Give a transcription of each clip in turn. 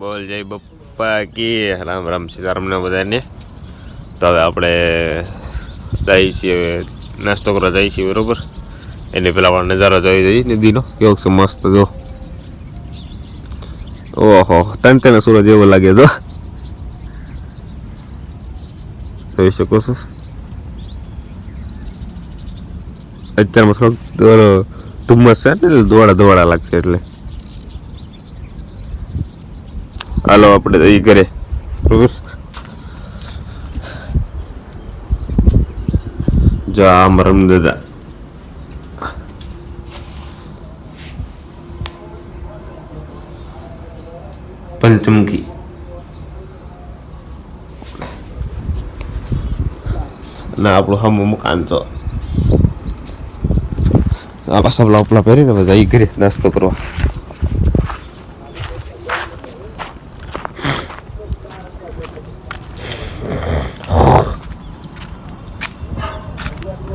બોલ, જય બપ્પા કી. રામ રામ સીતારામ ને બધાને. તો હવે આપણે જઈએ છીએ, નાસ્તો કરવા જઈએ છીએ, બરોબર? એની પેલા આપણે નજારો જોઈ જઈએ નદીનો. કેવો છે મસ્ત, જો. ઓહો, તન તને સૂરજ એવો લાગે, જો. જોઈ શકો છો. અત્યારમાં થોડોક ધુમ્મસ છે ને દોડા દોડા લાગશે એટલે. હાલો આપણે એ ઘરે. બરોબર. જો આમ રમ દાદા પંચમુખી. ના આપણું હમ મકાન તો. આ પાછા પેલા પહેરીને બધા એ ઘરે નાસ્તો કરવા.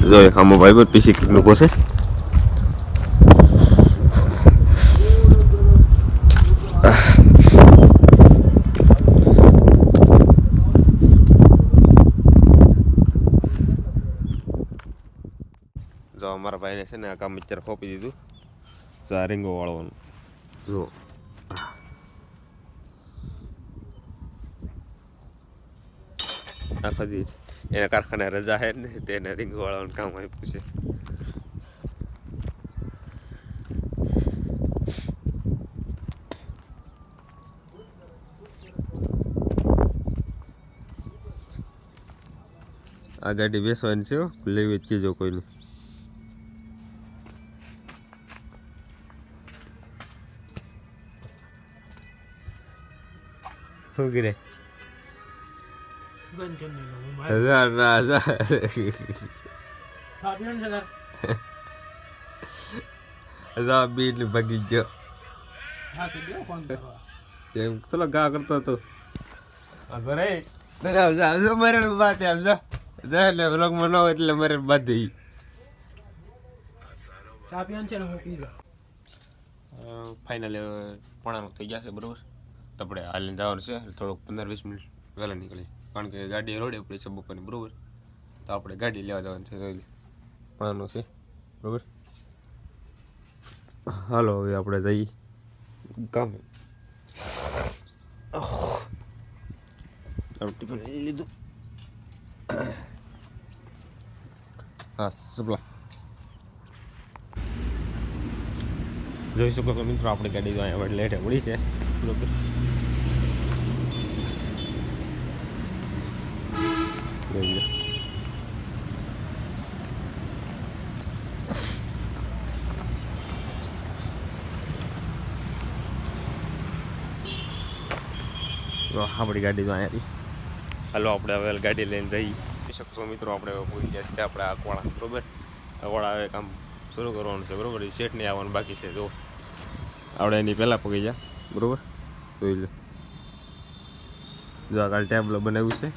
જો, એક આમાં ભાઈ પર પીસી કંઈક છે. જો, અમારા ભાઈને છે ને આ કામ અત્યારે ખોપી દીધું. તો આ રીંગો વાળવાનું. જો. આખા દી. એના કારખાને રજા છે ને તેને રીંગવાળાનું કામ આપ્યું છે આ ગાડી બેસવાની છે. લેવી જ કીજો કોઈને શું હજાર ના હજાર? હજાર બી ભાગી ગયો. એમ ચલો ગા કરતો હતો ઘરે આવજો મારે બાત આવજો જા એટલે વ્લોગમાં ન હોય એટલે મારે બાદ જાઉં. ફાઇનલ પોણાનું થઈ ગયા છે બરોબર તો આપણે હાલીને જવાનું છે થોડુંક પંદર વીસ મિનિટ વહેલા નીકળી કારણ કે ગાડી રોડે પડી છે બપોરની બરોબર? તો આપણે ગાડી લેવા જવાનું છે જોઈ પાનું છે બરોબર? હાલો હવે આપણે જઈએ. કામ. ટિફિન લઈ લીધું. હા સપલા. જોઈ શકો તો મિત્રો આપણે ગાડી તો અહીંયા લેટે પડી છે. બરોબર? આપણી ગાડી તો અહીંયાથી. હાલો, આપણે હવે ગાડી લઈને જઈ શકશો મિત્રો, આપણે પહોંચી ગયા છીએ આપણે અકવાડા બરોબર? અકવાડા હવે કામ શરૂ કરવાનું છે, બરોબર? એ સેટ નહીં આવવાનું બાકી છે જો આપણે એની પહેલાં પગી જા, બરોબર? જોઈ લો. જો આ કાલે ટેબલો બનાવ્યું છે.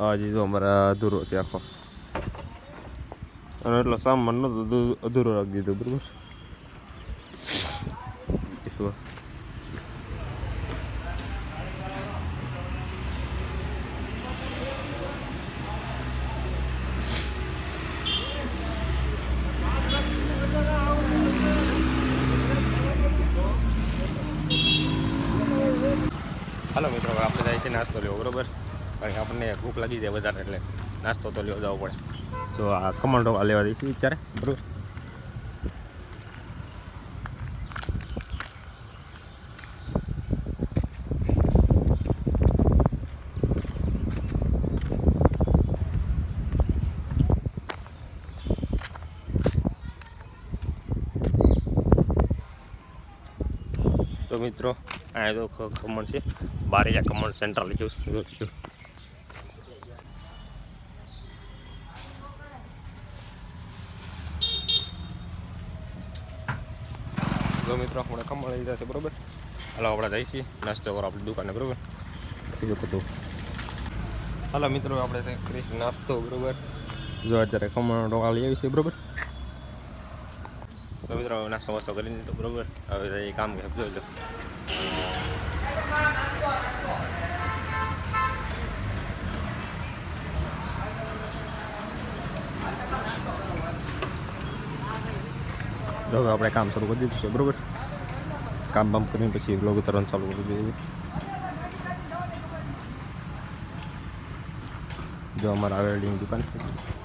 હજી જો અમારા અધૂરો છે આખો. અને એટલો સામાન નહોતો અધૂરો રાખી દીધો, બરોબર શું હાલો છે નાસ્તો લેવો, બરોબર? કારણ કે આપણને ભૂખ લાગી જાય વધારે એટલે નાસ્તો તો લેવો જવો પડે. તો આ કમાન્ડો લેવા દઈશું અત્યારે, બરોબર? તો મિત્રો અહીંયા તો ખ- ખમણ છે. બારિયા ખમણ સેન્ટ્રલ લખ્યું છે. જો, જો. જો મિત્રો આપણે ખમણ લઈ લીધા છે બરોબર? હાલો આપણે જઈએ છીએ. નાસ્તો કરો આપણી દુકાને બરોબર? બીજું કતું હાલો મિત્રો આપણે છે ક્રિસ નાસ્તો બરોબર? જો અત્યારે ખમણ ડોકા લઈ આવી છે બરોબર? તો મિત્રો હવે નાસ્તો વાસ્તો કરી લીધો બરોબર હવે એ કામ કે જોઈ લો જો હવે આપણે કામ શરૂ કરી દીધું છે બરોબર કામ બામ કરીને પછી બ્લોગ ઉતારવાનું ચાલુ કરી દીધું જો અમારા વેલ્ડિંગ દુકાન છે